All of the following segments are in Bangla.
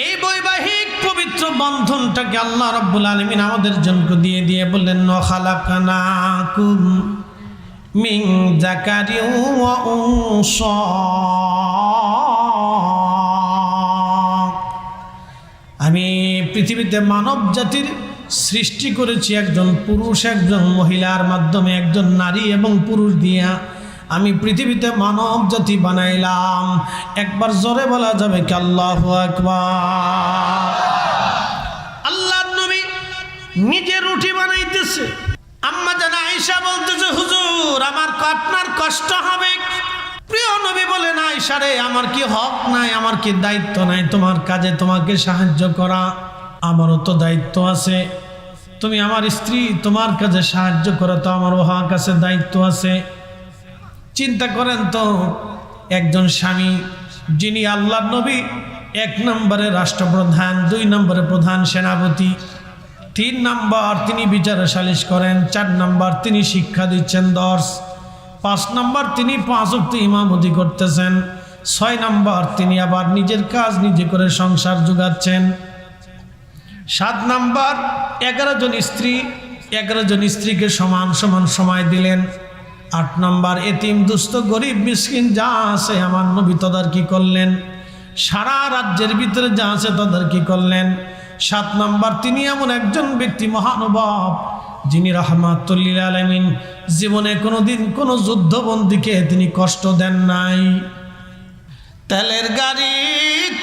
এই বৈবাহিক পবিত্র বন্ধনটাকে আল্লাহ রব্বুল আলমিন আমাদের জন্য দিয়ে দিয়ে বললেন নখালাকানাকুম মিং জাকারি আমি পৃথিবীতে মানব জাতির সৃষ্টি করেছি একজন পুরুষ, একজন মহিলার মাধ্যমে, একজন নারী এবং পুরুষ দিয়া আমি পৃথিবীতে মানব জাতি বানাইলাম। একবার জোরে বলা যাবে কি আল্লাহ আল্লাহ নবী নিজে রুটি বানাইতেছে। আম্মা জানা আয়েশা বলতেছে, হুজুর, আমার আপনার কষ্ট হবে প্রিয় নবী বলেন, আয়েশা রে, আমার কি হক নাই, আমার কি দায়িত্ব নাই? তোমার কাজে তোমাকে সাহায্য করা, আমারও তো দায়িত্ব আছে। তুমি আমার স্ত্রী, তোমার কাজে সাহায্য করা তো আমারও হক আছে, দায়িত্ব আছে। চিন্তা করেন তো, একজন স্বামী যিনি আল্লাহ নবী, এক নম্বরে রাষ্ট্রপ্রধান, দুই নম্বরে প্রধান সেনাপতি, তিন নম্বর তিনি বিচার সালিশ করেন, চার নম্বর তিনি শিক্ষা দিচ্ছেন দর্শ, পাঁচ নম্বর তিনি পাঁচ অব্দি ইমামতি করতেছেন, ছয় নম্বর তিনি আবার নিজের কাজ নিজে করে সংসার যোগাচ্ছেন, সাত নম্বর এগারো জন স্ত্রী, এগারো জন স্ত্রীকে সমান সমান সময় দিলেন। আট নম্বর, এতিম, দুস্থ, গরিব, মিসকিন, যা আছে আমার নবী তদারকি করলেন। সারা রাজ্যের ভিতরে যা আছে তদারকি করলেন। সাত নম্বর, তিনি এমন একজন ব্যক্তি মহানুভব, যিনি রহমাতুল্লিল আলমিন জীবনে কোনোদিন কোনো যুদ্ধবন্দীকে তিনি কষ্ট দেন নাই। তেলের গাড়ি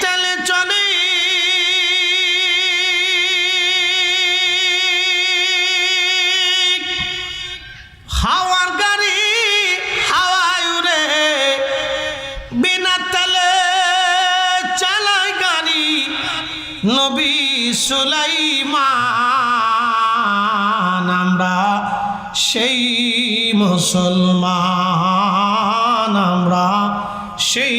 তেলে চলে মুসলমান, আমরা সেই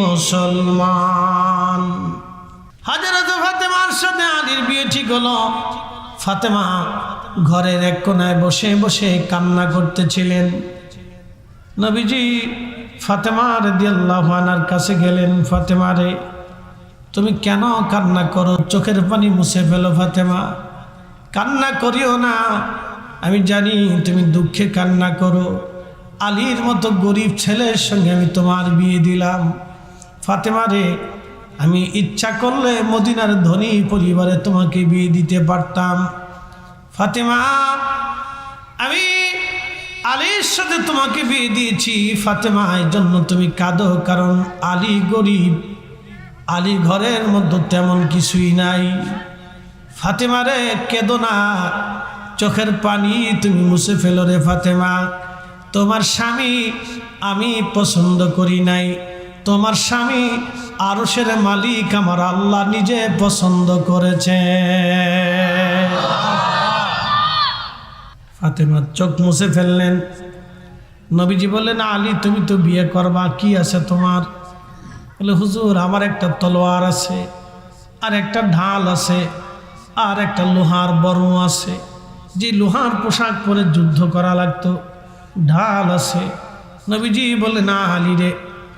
মুসলমান। হাজারত ফাতেমার সাথে আলীর বিয়ে ঠিক হলো। ফাতেমা ঘরের এক কোনায় বসে বসে কান্না করতেছিলেন। নবীজি ফাতেমা রেদিয়াল্লাহু আনার কাছে গেলেন, ফাতেমা রে, তুমি কেন কান্না করো? চোখের পানি মুছে ফেলো, ফাতেমা। কান্না করিও না আমি জানি তুমি দুঃখে কান্না করো। আলীর মতো গরিব ছেলের সঙ্গে আমি তোমার বিয়ে দিলাম। ফাতেমা রে আমি ইচ্ছা করলে মদিনার ধনী পরিবারে তোমাকে বিয়ে দিতে পারতাম। ফাতেমা, আমি আলীর সাথে তোমাকে বিয়ে দিয়েছি। ফাতেমা এই জন্য তুমি কাঁদো কারণ আলী গরিব। আলী ঘরের মধ্যে তেমন কিছুই নাই। ফাতেমা রে কেঁদো না। চোখের পানি তুমি মুছে ফেলো রে ফাতেমা। তোমার স্বামী আমি পছন্দ করি নাই। তোমার স্বামী আরশের মালিক আমার আল্লাহ নিজে পছন্দ করেছে। ফাতেমা চোখ মুছে ফেললেন। নবীজি বললেন, আলী, তুমি তো বিয়ে করবা, কি আছে তোমার? বলে, হুজুর, আমার একটা তলোয়ার আছে, আর একটা ঢাল আছে, আর একটা লোহার বর্ম আছে। যে লোহার পোশাক পরে যুদ্ধ করা লাগতো, ঢাল আছে। নবীজি বলে, না আলী রে,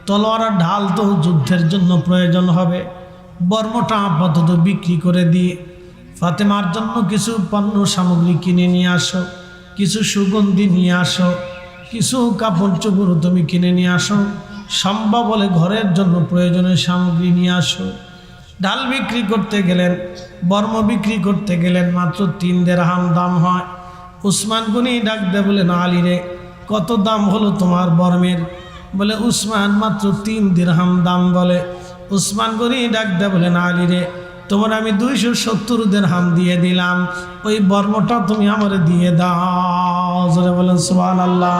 তলোয়ার আর ঢাল তো যুদ্ধের জন্য প্রয়োজন হবে। বর্মটা আপাতত বিক্রি করে দিয়ে ফাতেমার জন্য কিছু পণ্য সামগ্রী কিনে নিয়ে আসো, কিছু সুগন্ধি নিয়ে আসো, কিছু কাপড় চোপড় তুমি কিনে নিয়ে আসো। সম্ভব হলে ঘরের জন্য প্রয়োজনীয় সামগ্রী নিয়ে আসো। ডাল বিক্রি করতে গেলেন, বর্ম বিক্রি করতে গেলেন, মাত্র তিন দেড়হাম দাম হয়। উসমান গুনি ডাক দে বলেন আলী রে, কত দাম হলো তোমার বর্মের? বলে, উসমান মাত্র তিন দিরহাম দাম বলে। উসমান গনি ডাক দে বলেন আলী রে, তোমার আমি দুইশো সত্তর হাম দিয়ে দিলাম। ওই বর্মটা তুমি আমার দিয়ে দাও। বলেন সুবহান আল্লাহ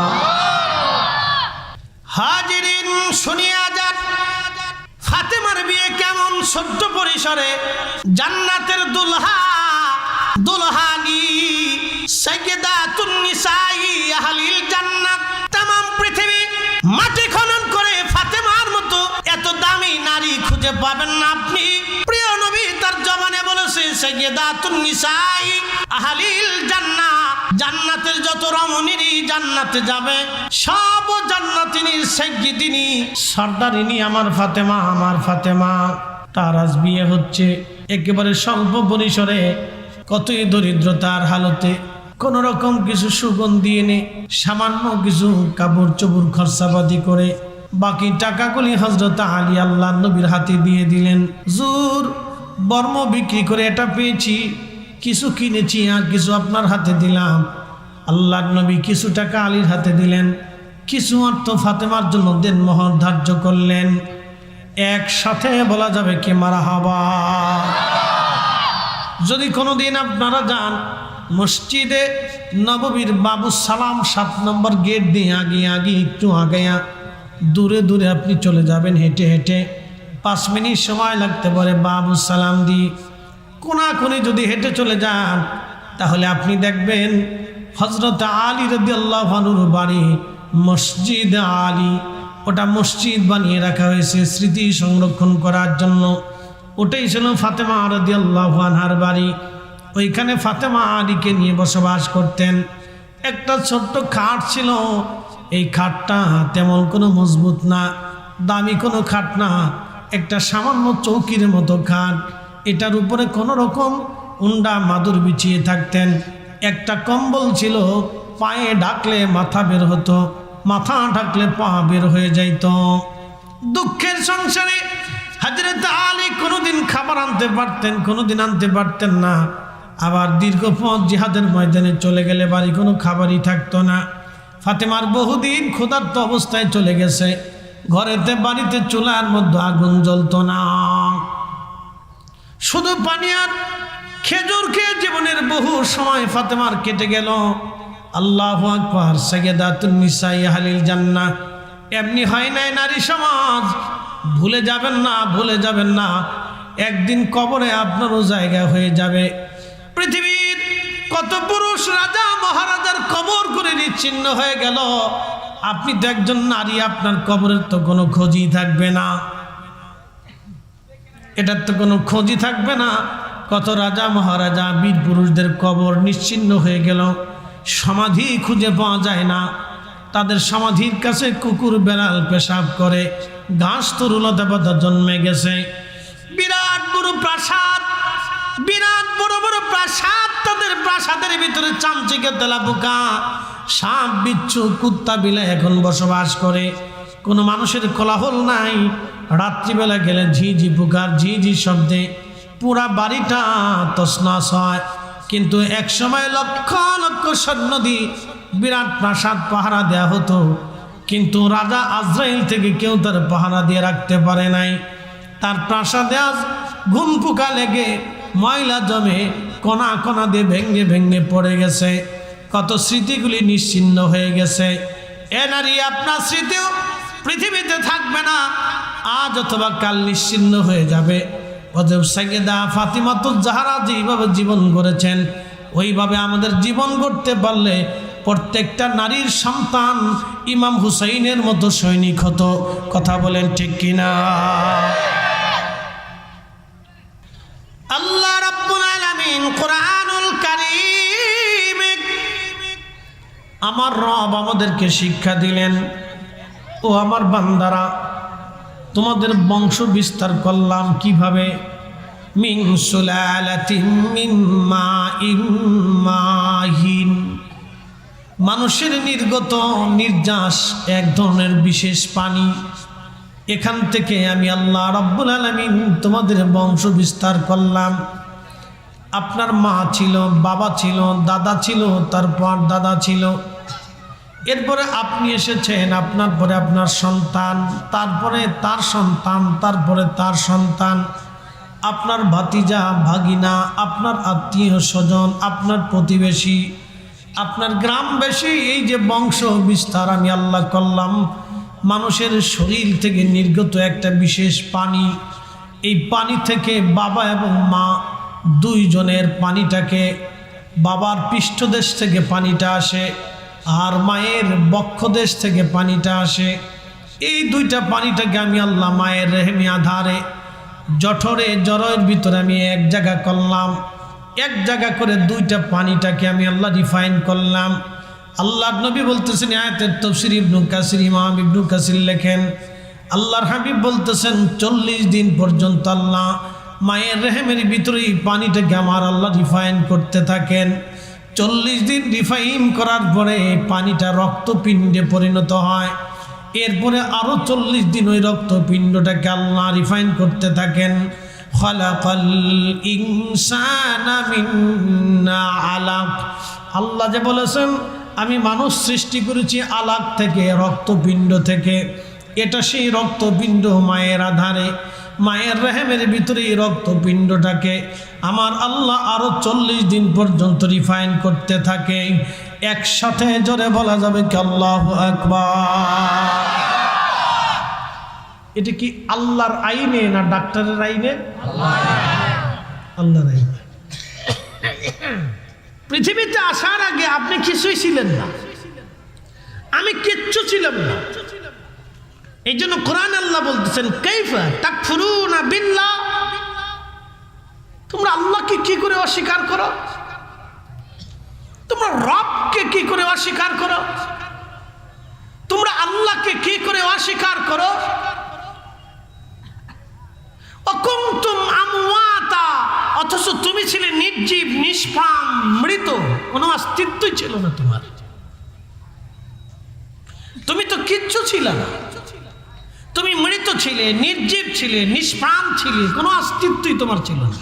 হাজিরিন, শুনিয়া ফাতেমার বিয়ে কেমন ছোট্ট পরিসরে? জান্নাতের দুলহা, দুলহানি সাইয়্যিদাতুন নিসাই, আহলিল জান্নাত, তামাম পৃথিবী মাটি খনন করে ফাতেমার মতো এত দামি নারী খুঁজে পাবেন না আপনি। প্রিয় নবী তার জবানে বলেছে সাইয়্যিদাতুন নিসাই, আহলিল জান্নাত। জান্নাতের যত রমণীরই জান্নাতে যাবে সব জান্নাতিনীর সাইয়্যিদিনী, সর্দারিনী আমার ফাতেমা আমার ফাতেমা। তার আজ বিয়ে হচ্ছে। একেবারে স্বল্প পরিসরে কতই দরিদ্রতার হালতে। কোন রকম কিছু সুগন্ধি এনে, সামান্য কিছু কাপড় চোপড় খরচাবাদি করে, বাকি টাকাগুলি হজরত আলী আল্লাহ নবীর হাতে দিয়ে দিলেন। জুর, বর্ম বিক্রি করে এটা পেয়েছি। কিছু কিনেছি আর কিছু আপনার হাতে দিলাম। আল্লাহ নবী কিছু টাকা আলীর হাতে দিলেন, কিছু অর্থ ফাতেমার জন্য দেন মোহর ধার্য করলেন। একসাথে বলা যাবে কে মারা হবা। যদি কোনোদিন আপনারা যান, মসজিদে নববীর বাবু সালাম সাত নম্বর গেট দিয়ে আগে আগে একটু আগাইয়া দূরে দূরে আপনি চলে যাবেন হেঁটে হেঁটে। পাঁচ মিনিট সময় লাগতে পারে বাবু সালাম দিয়ে। কোনাকুনি যদি হেঁটে চলে যান, তাহলে আপনি দেখবেন হজরত আলী রদি আল্লাহানুর বাড়ি মসজিদ আলী। ওটা মসজিদ বানিয়ে রাখা হয়েছে স্মৃতি সংরক্ষণ করার জন্য। ওটাই ছিল ফাতেমা রদি আল্লাহানহার বাড়ি। ওইখানে ফাতেমা আলীকে নিয়ে বসবাস করতেন। একটা ছোট্ট খাট ছিল। এই খাটটা তেমন কোনো মজবুত না, দামি কোনো খাট না, একটা সামান্য চৌকির মতো খাট। এটার উপরে কোনো রকম উন্ডা মাদুর বিছিয়ে থাকতেন। একটা কম্বল ছিল, পায়ে ডাকলে মাথা বের হতো, মাথা ঢাকলে পা বের হয়ে যাইত। দুঃখের সংসারে হাজরত আলী কোনোদিন খাবার আনতে পারতেন, কোনোদিন আনতে পারতেন না। আবার দীর্ঘ পথ জিহাদের ময়দানে চলে গেলে বাড়ি কোনো খাবারই থাকতো না। ফাতেমার বহুদিন ক্ষুধার্ত অবস্থায় চলে গেছে। ঘরেতে, বাড়িতে চুলার মধ্যে আগুন জ্বলতো না। শুধু পানি আর খেজুর খেয়ে জীবনের বহু সময় ফাতেমার কেটে গেল। আল্লাহ আকবর সৈয়দাতুল নিসাই হালিল জান্না এমনি হয় নাই নারী সমাজ। ভুলে যাবেন না, ভুলে যাবেন না। একদিন কবরে আপনারও জায়গা হয়ে যাবে। পৃথিবীর কত পুরুষ রাজা মহারাজার কবর করে নিচ্ছিন্ন হয়ে গেল। আপনি তো একজন নারী, আপনার কবরের তো কোনো খোঁজই থাকবে না। এটার তো কোনো খোঁজই থাকবে না। কত রাজা মহারাজা বীর পুরুষদের কবর নিশ্চিন্ন হয়ে গেল। সমাধি খুঁজে পাওয়া যায় না। তাদের সমাধির কাছে কুকুর, বেড়াল পেশাব করে। ঘাস তরুলতা পাতা জন্মে গেছে। বিরাট বড় প্রাসাদ। বিরাট বড় বড় প্রাসাদ। তাদের প্রাসাদের ভিতরে চামচিকে তেলা পোকা। সাপ, বিচ্ছু, কুত্তা বিলে এখন বসবাস করে। কোনো মানুষের কোলাহল নাই। রাত্রিবেলা গেলে ঝিঝি পোকার ঝিঝি শব্দে। পুরা বাড়িটা তসনাস হয়। কিন্তু এক সময় লক্ষ লক্ষ স্বর্ণদি বিরাট প্রাসাদ পাহারা দেয়া হতো। কিন্তু রাজা আজরাইল থেকে কেউ তার পাহারা দিয়ে রাখতে পারে নাই। তার প্রাসাদে আজ ঘুম পোকা লেগে ময়লা জমে কণা কণা দিয়ে ভেঙ্গে ভেঙ্গে পড়ে গেছে। কত স্মৃতিগুলি নিশ্চিন্ন হয়ে গেছে। এ নারী, আপনার স্মৃতিও পৃথিবীতে থাকবে না। আজ অথবা কাল নিশ্চিন্ন হয়ে যাবে। অতএব সাইয়েদা ফাতিমাতুল জাহারা যেইভাবে জীবন গড়েছেন, ওইভাবে আমাদের জীবন গড়তে পারলে প্রত্যেকটা নারীর সন্তান ইমাম হুসাইনের মতো সৈনিক হতো। কথা বলেন ঠিক কিনা? আল্লাহ আমার রব আমাদেরকে শিক্ষা দিলেন। ও আমার বান্দারা তোমাদের বংশ বিস্তার করলাম কীভাবে? মাইন মাহিন। মানুষের নির্গত নির্যাস এক ধরনের বিশেষ পানি। এখান থেকে আমি আল্লাহ রব্বুল আলমিন তোমাদের বংশ বিস্তার করলাম। আপনার মা ছিল, বাবা ছিল, দাদা ছিল, তারপর দাদা ছিল। এরপরে আপনি এসেছেন আপনার পরে আপনার সন্তান, তারপরে তার সন্তান, তারপরে তার সন্তান, আপনার ভাতিজা, ভাগিনা, আপনার আত্মীয় স্বজন, আপনার প্রতিবেশী, আপনার গ্রামবাসী এই যে বংশ বিস্তার আমি আল্লাহ করলাম, মানুষের শরীর থেকে নির্গত একটা বিশেষ পানি, এই পানি থেকে বাবা এবং মা দুইজনের পানিটাকে, বাবার পৃষ্ঠদেশ থেকে পানিটা আসে আর মায়ের বক্ষদেশ থেকে পানিটা আসে। এই দুইটা পানিটাকে আমি আল্লাহ মায়ের রেহেমি আধারে, জঠরে জরের ভিতরে আমি এক জায়গা করলাম। এক জায়গা করে দুইটা পানিটাকে আমি আল্লাহ রিফাইন করলাম। আল্লাহ নবী বলতেছেন, আয়াতের তফসির ইবনু কাসির, ইমাম ইবনু কাসির লেখেন, আল্লাহর হাবিব বলতেছেন, চল্লিশ দিন পর্যন্ত আল্লাহ মায়ের রেহেমের ভিতরেই পানিটাকে আমার আল্লাহ রিফাইন করতে থাকেন। চল্লিশ দিন রিফাইন করার পরে পানিটা রক্তপিণ্ডে পরিণত হয়। এরপরে আরও চল্লিশ দিন ওই রক্তপিণ্ডটাকে আল্লাহ রিফাইন করতে থাকেন। আলাক। আল্লাহ যে বলেছেন, আমি মানুষ সৃষ্টি করেছি আলাক থেকে, রক্তপিণ্ড থেকে। এটা সেই রক্তপিণ্ড মায়ের আধারে। মায়ের রেহেমের ভিতরে এই রক্তপিণ্ডটাকে আমার আল্লাহ আরও চল্লিশ দিন পর্যন্ত রিফাইন করতে থাকে। একসাথে জোরে বলা যাবে কি আল্লাহ আকবার। এটা কি আল্লাহর আইনে না ডাক্তারের আইনে? আল্লাহর আইনে। পৃথিবীতে আসার আগে আপনি কিছুই ছিলেন না। আমি কিচ্ছু ছিলাম না। এই জন্য কোরআন আল্লাহ বলতেছেন কৈফা তাক ফুরুনা বিল্লাহ? তোমরা আল্লাহকে কি করে অস্বীকার করো? তোমরা রবকে কি করে অস্বীকার করো? তোমরা আল্লাহকে কি করে অস্বীকার করো? অকুন্তুম আমওয়াতা, অথচ তুমি ছিলে নির্জীব নিষ্প্রাণ মৃত, কোনো অস্তিত্বই ছিল না তোমার। তুমি তো কিচ্ছু ছিল না। তুমি মৃত ছিলে, নির্জীব ছিলে, নিষ্প্রাণ ছিলে, কোনো অস্তিত্বই তোমার ছিল না।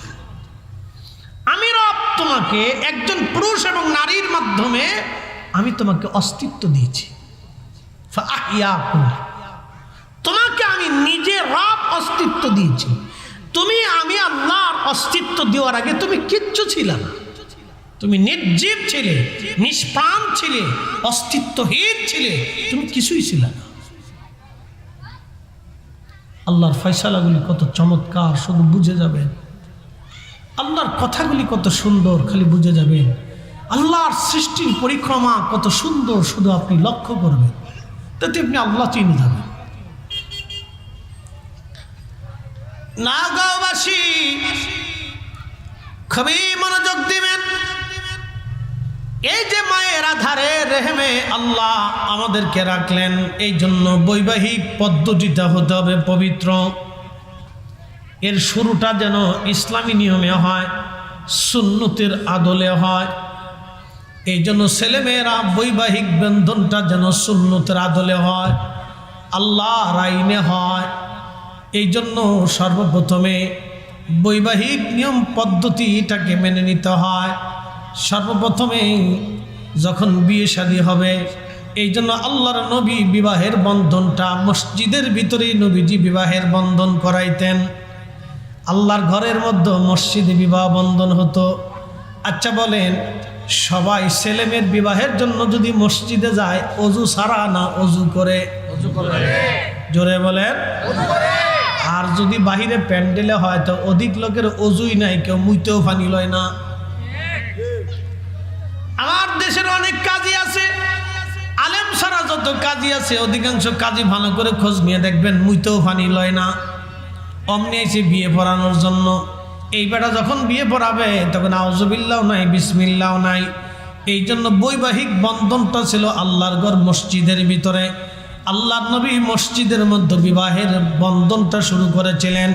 আমি রব তোমাকে একজন পুরুষ এবং নারীর মাধ্যমে আমি তোমাকে অস্তিত্ব দিয়েছি। তোমাকে আমি নিজে রব অস্তিত্ব দিয়েছি। তুমি আমি আল্লাহর অস্তিত্ব দেওয়ার আগে তুমি কিচ্ছু ছিল না। তুমি নির্জীব ছিলে, নিষ্প্রাণ ছিলে, অস্তিত্বহীন ছিলে, তুমি কিছুই ছিল না। আল্লাহর ফয়সালাগুলি কত চমৎকার শুধু বুঝে যাবেন আল্লাহর কথাগুলি কত সুন্দর, খালি বুঝে যাবেন আল্লাহর সৃষ্টির পরিক্রমা কত সুন্দর, শুধু আপনি লক্ষ্য করবেন। তাতে আপনি আল্লাহ চিনে যাবেন না গাঁওবাসী খুবই মনোযোগ দিবেন। এই যে মায়ের আধারে রেহেমে আল্লাহ আমাদেরকে রাখলেন, এই জন্য বৈবাহিক পদ্ধতিটা হতে হবে পবিত্র। এর শুরুটা যেন ইসলামী নিয়মে হয়, সুন্নতের আদলে হয়। এই জন্য ছেলেমেয়েরা বৈবাহিক বন্ধনটা যেন সুন্নতের আদলে হয় আল্লাহ আইনে হয়। এই জন্য সর্বপ্রথমে বৈবাহিক নিয়ম পদ্ধতিটাকে মেনে নিতে হয়। সর্বপ্রথমে যখন বিয়ে শাদী হবে এই জন্য আল্লাহর নবী বিবাহের বন্ধনটা মসজিদের ভিতরেই নবীজি বিবাহের বন্ধন করাইতেন। আল্লাহর ঘরের মধ্যে মসজিদে বিবাহ বন্ধন হতো। আচ্ছা বলেন সবাই ছেলেমেয়ের বিবাহের জন্য যদি মসজিদে যায় অজু সারা না অজু করে? জোরে বলেন। আর যদি বাহিরে প্যান্ডেলে হয় তো অধিক লোকের অজুই নাই কেউ মুইতেও ফানি লয় না। আমার দেশের অনেক কাজী আছে। আলেম সারা যত কাজী আছে, অধিকাংশ কাজী ভালো করে খোঁজ নিয়ে দেখবেন, মুইতেও ফানি লয় না। অমনি এসে বিয়ে পড়ানোর জন্য। এই বেটা যখন বিয়ে পড়াবে, তখন আউজবিল্লাও নাই বিসমিল্লাও নাই। এই জন্য বৈবাহিক বন্ধনটা ছিল আল্লাহর ঘর মসজিদের ভিতরে। আল্লাহ নবী মসজিদের মধ্যে বিবাহের বন্ধনটা শুরু করেছিলেন।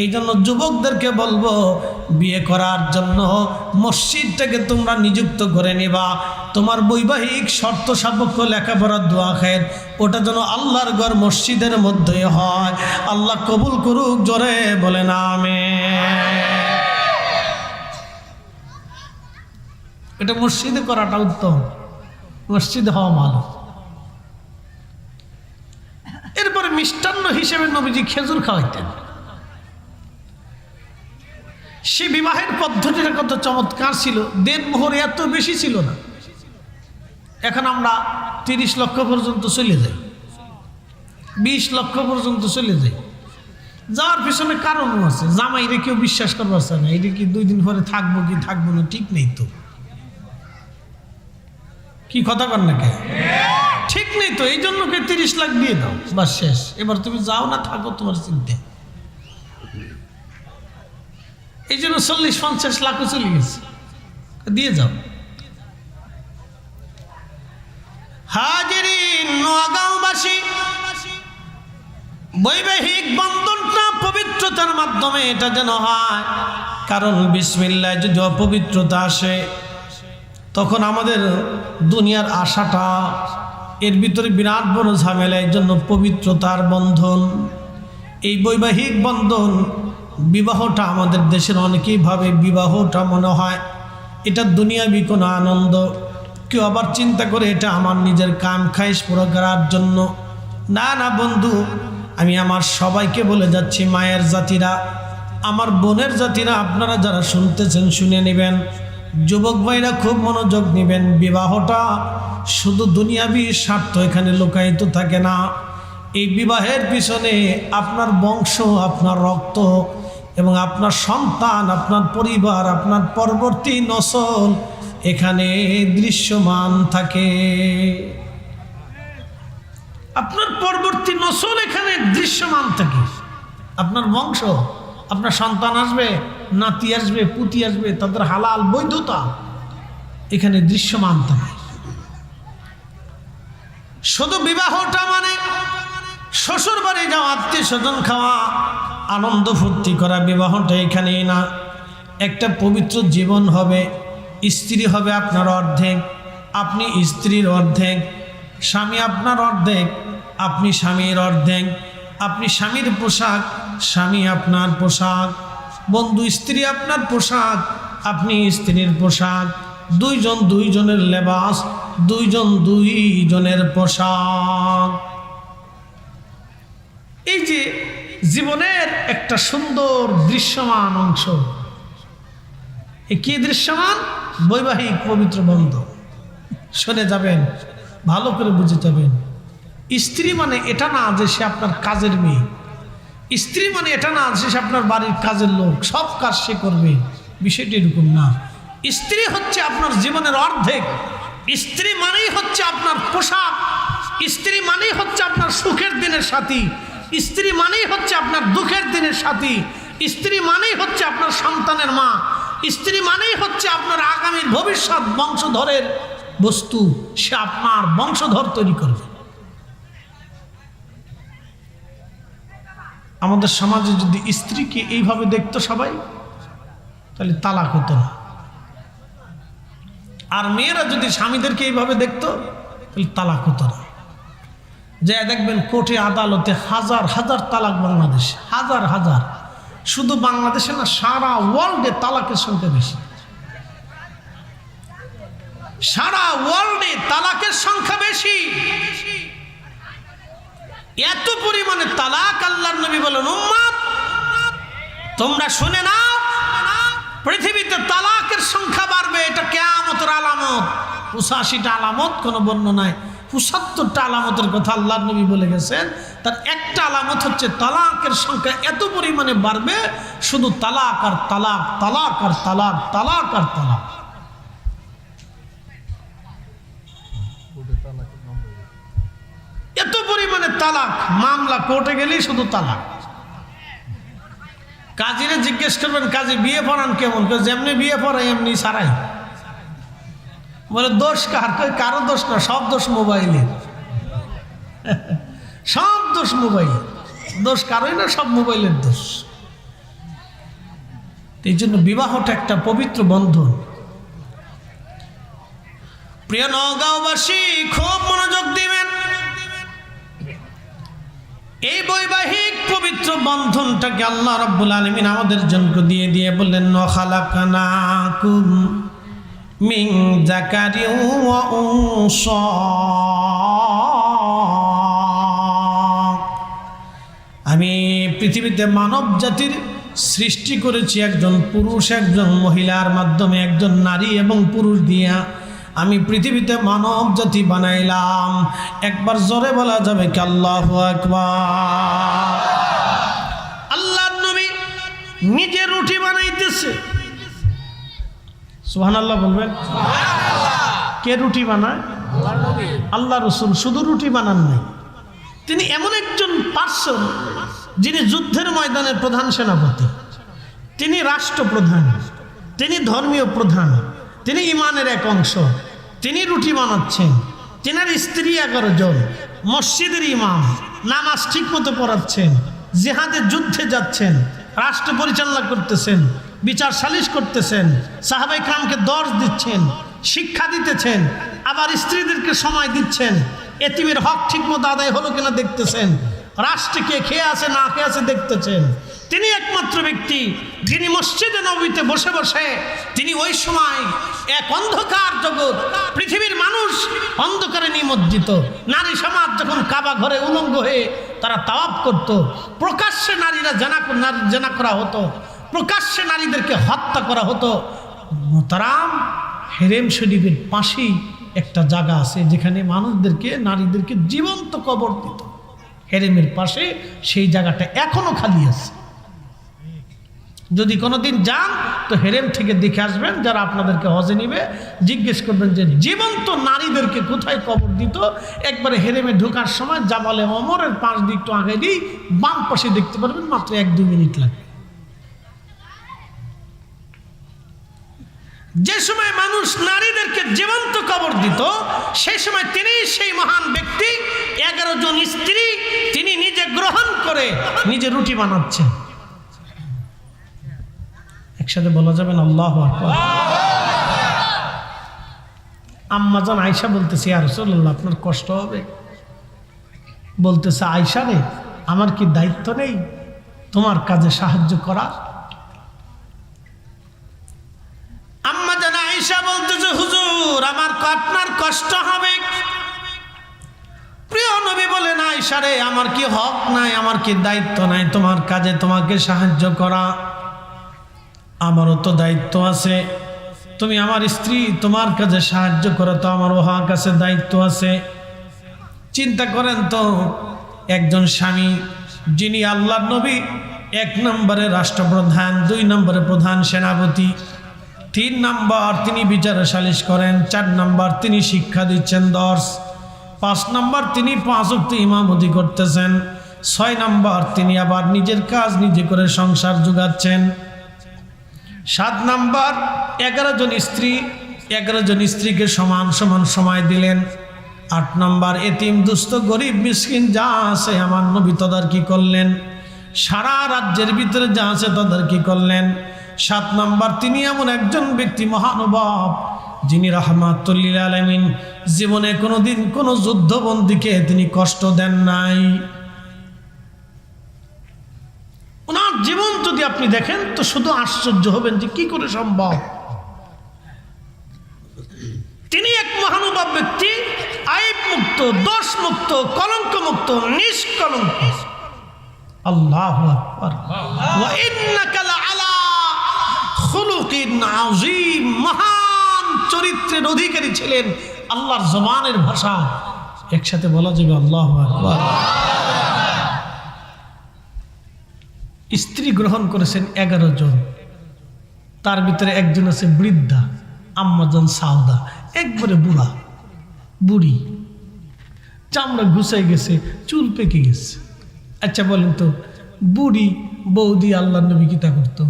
এই জন্য যুবকদেরকে বলব, বিয়ে করার জন্য মসজিদটাকে তোমরা নিযুক্ত করে নিবা। তোমার বৈবাহিক শর্ত সাপেক্ষ লেখাপড়ার দোয়া খের, ওটা যেন আল্লাহর ঘর মসজিদের মধ্যে হয়। আল্লাহ কবুল করুক, জোরে বলে না আমি এটা মসজিদে করাটা উত্তম। মসজিদে হওয়া ভালো। এরপরে মিষ্টান্ন হিসেবে নবীজি খেজুর খাওয়াইতেন। সে বিবাহের পদ্ধতিটা কত চমৎকার ছিল। দেড় মোহর এত বেশি ছিল না। এখন আমরা তিরিশ লক্ষ পর্যন্ত চলে যাই। বিশ লক্ষ পর্যন্ত চলে যাই। যাওয়ার পিছনে কারণও আছে। জামাইরে কেউ বিশ্বাস করবার না। এটা কি দুই দিন পরে থাকব কি থাকব না, ঠিক নেই তো। কি কথা কর না কে? ঠিক নেই তো। এই জন্য কে তিরিশ লাখ দিয়ে দাও। বাস শেষ। এবার তুমি যাও না, থাকো তোমার চিন্তা এই জন্য চল্লিশ, পঞ্চাশ লাখও চলে গেছে। দিয়ে যাও। হাজিরিন নোয়াগাঁওবাসী বৈবাহিক বন্ধনটা পবিত্রতার মাধ্যমে এটা যেন হয়। কারণ বিসমিল্লায় যদি অপবিত্রতা আসে, তখন আমাদের দুনিয়ার আশাটা, এর ভিতরে বিরাট বড় ঝামেলা, এর জন্য পবিত্রতার বন্ধন। এই বৈবাহিক বন্ধন বিবাহটা আমাদের দেশের অনেকেই ভাবে বিবাহটা মনে হয়। এটা দুনিয়াবি কোনো আনন্দ। কেউ আবার চিন্তা করে এটা আমার নিজের কাম খাইশ পুরো করার জন্য। না না বন্ধু, আমি আমার সবাইকে বলে যাচ্ছি, মায়ের জাতিরা, আমার বোনের জাতিরা, আপনারা যারা শুনতেছেন, শুনে নেবেন। যুবক ভাইরা খুব মনোযোগ নেবেন। বিবাহটা শুধু দুনিয়াবি স্বার্থ, এখানে লুকায়িত থাকে না। এই বিবাহের পিছনে আপনার বংশ, আপনার রক্ত এবং আপনার সন্তান, আপনার পরিবার, আপনার পরবর্তী নসল এখানে দৃশ্যমান থাকে। আপনার পরবর্তী নসল এখানে দৃশ্যমান থাকে। আপনার বংশ, আপনার সন্তান আসবে, নাতি আসবে, পুতি আসবে, তাদের হালাল বৈধতা এখানে দৃশ্যমান থাকে। শুধু বিবাহটা মানে শ্বশুর বাড়ি যাওয়া, আত্মীয় স্বজন খাওয়া আনন্দ ফুর্তি করা বিবাহটা এখানেই না। একটা পবিত্র জীবন হবে, স্ত্রী হবে আপনার অর্ধেক, আপনি স্ত্রীর অর্ধেক, স্বামী আপনার অর্ধেক, আপনি স্বামীর অর্ধেক, আপনি স্বামীর পোশাক, স্বামী আপনার পোশাক, বন্ধু স্ত্রী আপনার পোশাক, আপনি স্ত্রীর পোশাক, দুইজন দুইজনের লেবাস, দুইজন দুইজনের পোশাক। এই যে জীবনের একটা সুন্দর দৃশ্যমান অংশ। কি দৃশ্যমান? বৈবাহিক পবিত্র বন্ধ। শুনে যাবেন, ভালো করে বুঝে যাবেন। স্ত্রী মানে এটা না যে সে আপনার কাজের মেয়ে। স্ত্রী মানে এটা না যে সে আপনার বাড়ির কাজের লোক। সব কাজ সে করবে। বিষয়টি এরকম না। স্ত্রী হচ্ছে আপনার জীবনের অর্ধেক। স্ত্রী মানেই হচ্ছে আপনার পোশাক। স্ত্রী মানেই হচ্ছে আপনার সুখের দিনের সাথী। স্ত্রী মানেই হচ্ছে আপনার দুঃখের দিনের সাথী। স্ত্রী মানেই হচ্ছে আপনার সন্তানের মা। স্ত্রী মানেই হচ্ছে আপনার আগামীর ভবিষ্যৎ বংশধরের বস্তু। সে আপনার বংশধর তৈরি করবে। আমাদের সমাজে যদি স্ত্রীকে এইভাবে দেখতো সবাই, তাহলে তালাক হতো না। আর মেয়েরা যদি স্বামীদেরকে এইভাবে দেখতো, তাহলে তালাক হতো না। যে দেখবেন কোর্টে আদালতে হাজার হাজার তালাক বাংলাদেশে, হাজার হাজার। শুধু বাংলাদেশে না, সারা ওয়ার্ল্ডে তালাকের সংখ্যা বেশি। সারা ওয়ার্ল্ডে তালাকের সংখ্যা বেশি। এত পরিমাণে তালাক আল্লাহর নবী বলেন তোমরা শুনে নাও, পৃথিবীতে তালাকের সংখ্যা বাড়বে, এটা কেয়ামতের আলামত। পঁচাশিটা আলামত, কোনো বর্ণনায় পঁচাত্তরটা আলামতের কথা আল্লাহ নবী বলে গেছেন, তার একটা আলামত হচ্ছে তালাকের সংখ্যা এত পরিমাণে বাড়বে, শুধু তালাক আর তালাক তালাক আর তালাক তালাক আর তালাক। এত পরিমাণে তালাক, মামলা কোর্টে গেলেই শুধু তালাক। কাজীরে জিজ্ঞেস করবেন, কাজী বিয়ে পড়ান কেমন? যেমনি বিয়ে পড়াই এমনি সারাই। বলে, দোষ কার? কারও দোষ না, সব দোষ মোবাইলের। সব দোষ মোবাইল দোষ কারোই না, সব মোবাইলের দোষ। এই জন্য বিবাহটা একটা পবিত্র বন্ধন। প্রিয় নগাঁওবাসী, খুব মনোযোগ দিবেন। এই বৈবাহিক পবিত্র বন্ধনটাকে আল্লাহ রব্বুল আলমিন আমাদের জন্য দিয়ে দিয়ে বললেন, নখালাকানাকুম মিং জাকারি ওয়া উনসা। আমি পৃথিবীতে মানব জাতির সৃষ্টি করেছি একজন পুরুষ, একজন মহিলার মাধ্যমে একজন নারী এবং পুরুষ দিয়া। আমি পৃথিবীতে মানব জাতি বানাইলাম। একবার জোরে বলা যাবে কি আল্লাহ আল্লাহ নবী নিজে রুটি বানাইতেছে। সুহান আল্লাহ বলবেন কে রুটি বানায়? আল্লাহ রসুল শুধু রুটি বানান নাই। তিনি এমন একজন পার্সন যিনি যুদ্ধের ময়দানের প্রধান সেনাপতি। তিনি রাষ্ট্রপ্রধান তিনি ধর্মীয় প্রধান তিনি ইমানের এক অংশ তিনি রুটি বানাচ্ছেন। তেনার স্ত্রী এগারো জন মসজিদের ইমাম নামাজ ঠিক মতো পড়াচ্ছেন জেহাদে যুদ্ধে যাচ্ছেন রাষ্ট্র পরিচালনা করতেছেন। বিচার সালিশ করতেছেন, সাহাবাই খামকে দর্শ দিচ্ছেন, শিক্ষা দিতেছেন, আবার স্ত্রীদেরকে সময় দিচ্ছেন, এতিমের হক ঠিক মতো আদায় হলো কিনা দেখতেছেন রাষ্ট্রকে খেয়ে আছে, না খেয়ে আছে দেখতেছেন। তিনি একমাত্র ব্যক্তি, যিনি মসজিদে নবীতে বসে বসে, তিনি ওই সময় এক অন্ধকার জগৎ, পৃথিবীর মানুষ অন্ধকারে নিমজ্জিত। নারী সমাজ যখন কাবা ঘরে উলঙ্গ হয়ে তারা তাওয়াব করত, প্রকাশ্যে নারীরা জানা জানা করা হতো। প্রকাশ্যে নারীদেরকে হত্যা করা হতো। মোতারাম হেরেম শরীফের পাশেই একটা জায়গা আছে যেখানে মানুষদেরকে, নারীদেরকে জীবন্ত কবর দিত। হেরেমের পাশে সেই জায়গাটা এখনও খালি আছে। যদি কোনোদিন যান, তো হেরেম থেকে দেখে আসবেন, যারা আপনাদেরকে হজে নিবে, জিজ্ঞেস করবেন যে জীবন্ত নারীদেরকে কোথায় কবর দিত? একবারে হেরেমে ঢোকার সময় জামালে অমরের পাঁচ দিক একটু আগে দিই, বাম পাশে দেখতে পারবেন মাত্র এক দুই মিনিট লাগবে যে সময় মানুষ নারীদেরকে জীবন্ত কবর দিত সেই সময় তিনি সেই মহান ব্যক্তি, এগারো জন স্ত্রী তিনি নিজে গ্রহণ করে নিজে রুটি বানাচ্ছেন। একসাথে বলা যাবে না, আল্লাহ আম্মাজান আয়সা বলতেছে আর রসল্লাহ আপনার কষ্ট হবে? বলতেছে আয়সা রে, আমার কি দায়িত্ব নেই তোমার কাজে সাহায্য করার আম্মা জানা আয়সা বলতেছে হুজুর, আমার আপনার কষ্ট হবে। প্রিয় নবী বলেন আয়সা রে, আমার কি হক নাই, আমার কি দায়িত্ব নাই? তোমার কাজে তোমাকে সাহায্য করা। আমারও তো দায়িত্ব আছে। তুমি আমার স্ত্রী, তোমার কাজে সাহায্য করো তো আমারও হক আছে দায়িত্ব আছে। চিন্তা করেন তো, একজন স্বামী, যিনি আল্লাহ নবী, এক নম্বরে রাষ্ট্রপ্রধান, দুই নম্বরে প্রধান সেনাপতি তিন নাম্বার তিনি বিচারে সালিশ করেন, চার নাম্বার তিনি শিক্ষা দিচ্ছেন দশ পাঁচ নাম্বার তিনি পাঁচ অক্ট ইমামতি করতেছেন, ছয় নাম্বার তিনি আবার নিজের কাজ নিজে করে সংসার যোগাচ্ছেন। সাত নাম্বার, এগারো জন স্ত্রী, এগারো জন স্ত্রীকে সমান সমান সময় দিলেন। আট নাম্বার, এতিম, দুস্থ, গরিব, মিসকিন যা আছে আমার নবী তদারকি করলেন। সারা রাজ্যের ভিতরে যা আছে তদারকি করলেন। সাত নাম্বার, তিনি এমন একজন ব্যক্তি, মহানুভব, যিনি রহমাতুল্লিল আলমিন জীবনে কোনোদিন কোনো যুদ্ধবন্দীকে তিনি কষ্ট দেন নাই। ওনার জীবন যদি আপনি দেখেন, তো শুধু আশ্চর্য হবেন যে কি করে সম্ভব। তিনি এক মহানুভব ব্যক্তি, আইব মুক্ত, দোষ মুক্ত, কলঙ্ক মুক্ত, নিষ্কলঙ্ক। আল্লাহ আযীম মহান চরিত্রের অধিকারী ছিলেন আল্লাহর ভাষা। একসাথে বলা যাবে আল্লাহ স্ত্রী গ্রহণ করেছেন এগারো জন। তার ভিতরে একজন আছে বৃদ্ধা আম্মাজন সাউদা একবারে বুড়া, বুড়ি। চামড়া ঘুষাই গেছে, চুল পেকে গেছে। আচ্ছা বলেন তো, বুড়ি, বৌদি আল্লাহ নবী কিতা করতো?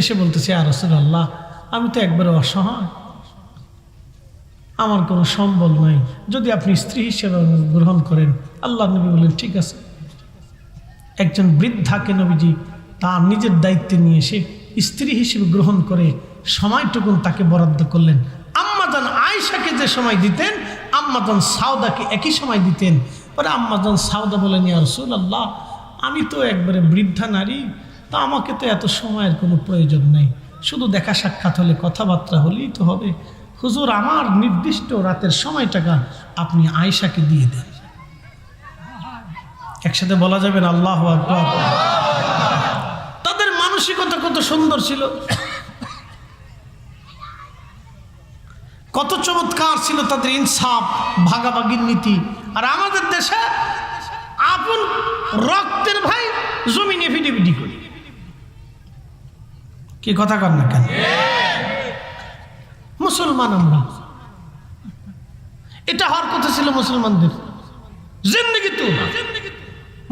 এসে বলতেছে আর আল্লাহ আমি তো একবারে অসহায়। আমার কোনো সম্বল নাই। যদি আপনি স্ত্রী হিসেবে গ্রহণ করেন আল্লাহ নবী বলেন, ঠিক আছে। একজন বৃদ্ধাকে নবীজি তার নিজের দায়িত্বে নিয়ে এসে স্ত্রী হিসেবে গ্রহণ করে সময়টুকুন তাকে বরাদ্দ করলেন। আম্মাজান আয়েশাকে যে সময় দিতেন, আম্মাজান সাউদাকে একই সময় দিতেন। পরে আম্মাজান সাউদা বলেন, ইয়া রসুল আল্লাহ আমি তো একবারে বৃদ্ধা নারী তা আমাকে তো এত সময়ের কোনো প্রয়োজন নেই। শুধু দেখা সাক্ষাৎ হলে কথাবার্তা হলেই তো হবে। হুজুর, আমার নির্দিষ্ট রাতের সময়টাকা আপনি আয়েশাকে দিয়ে দেন। একসাথে বলা যাবে না, আল্লাহ তাদের মানসিকতা কত সুন্দর ছিল। কত চমৎকার ছিল তাদের ইনসাফ, ভাগাভাগির নীতি। আর আমাদের দেশে আপন রক্তের ভাই জমিনে ফিটিফিটি করি। কি কথা কর না কেন? মুসলমান আমরা। এটা হওয়ার কথা ছিল মুসলমানদের। জিন্দগি তো।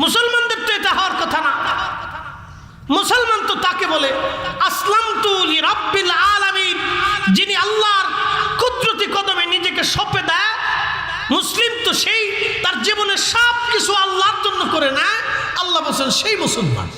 মুসলমানদের তো এটা হওয়ার কথা না। মুসলমান তো তাকে বলে আসলাম তু রাব্বিল আলামিন। যিনি আল্লাহর কুদরতি কদমে নিজেকে সঁপে দেয়, মুসলিম তো সেই, তার জীবনে সব কিছু আল্লাহর জন্য করে না আল্লাহ বলছেন, সেই মুসলমান।